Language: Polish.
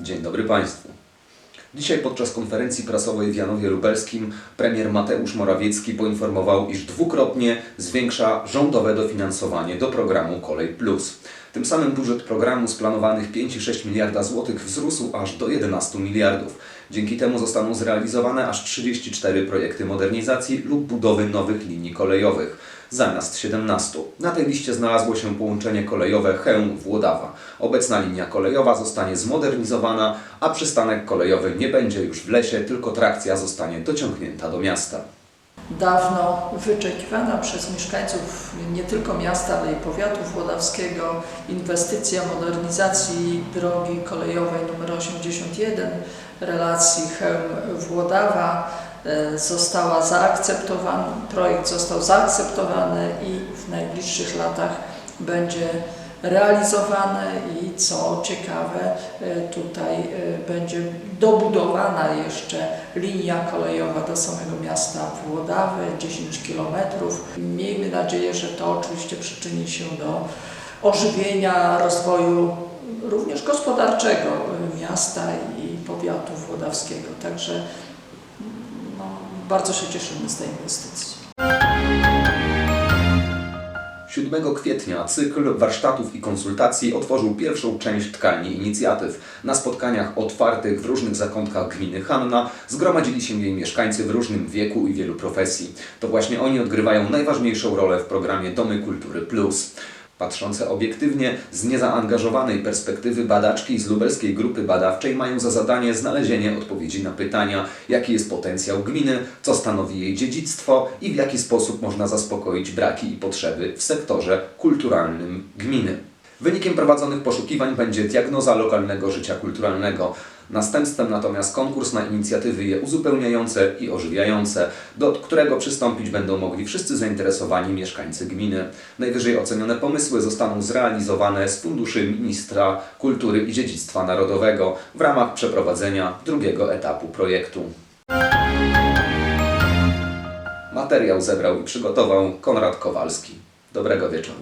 Dzień dobry Państwu. Dzisiaj podczas konferencji prasowej w Janowie Lubelskim premier Mateusz Morawiecki poinformował, iż dwukrotnie zwiększa rządowe dofinansowanie do programu Kolej Plus. Tym samym budżet programu z planowanych 5,6 miliarda złotych wzrósł aż do 11 miliardów. Dzięki temu zostaną zrealizowane aż 34 projekty modernizacji lub budowy nowych linii kolejowych zamiast 17. Na tej liście znalazło się połączenie kolejowe Chełm-Włodawa. Obecna linia kolejowa zostanie zmodernizowana, a przystanek kolejowy nie będzie już w lesie, tylko trakcja zostanie dociągnięta do miasta. Dawno wyczekiwana przez mieszkańców nie tylko miasta, ale i powiatu włodawskiego. Inwestycja modernizacji drogi kolejowej nr 81 relacji Chełm-Włodawa e, została zaakceptowana, projekt został zaakceptowany i w najbliższych latach będzie realizowany i co ciekawe e, tutaj e, będzie dobudowana jeszcze linia kolejowa do samego miasta Włodawy 10 km. Miejmy nadzieję, że to oczywiście przyczyni się do ożywienia rozwoju również gospodarczego e, miasta i powiatu włodawskiego. Także no, bardzo się cieszymy z tej inwestycji. 7 kwietnia cykl warsztatów i konsultacji otworzył pierwszą część tkalni inicjatyw. Na spotkaniach otwartych w różnych zakątkach gminy Hanna zgromadzili się jej mieszkańcy w różnym wieku i wielu profesji. To właśnie oni odgrywają najważniejszą rolę w programie Domy Kultury Plus. Patrzące obiektywnie, z niezaangażowanej perspektywy badaczki z lubelskiej grupy badawczej mają za zadanie znalezienie odpowiedzi na pytania, jaki jest potencjał gminy, co stanowi jej dziedzictwo i w jaki sposób można zaspokoić braki i potrzeby w sektorze kulturalnym gminy. Wynikiem prowadzonych poszukiwań będzie diagnoza lokalnego życia kulturalnego. Następstwem natomiast konkurs na inicjatywy je uzupełniające i ożywiające, do którego przystąpić będą mogli wszyscy zainteresowani mieszkańcy gminy. Najwyżej ocenione pomysły zostaną zrealizowane z funduszy Ministra Kultury i Dziedzictwa Narodowego w ramach przeprowadzenia drugiego etapu projektu. Materiał zebrał i przygotował Konrad Kowalski. Dobrego wieczoru.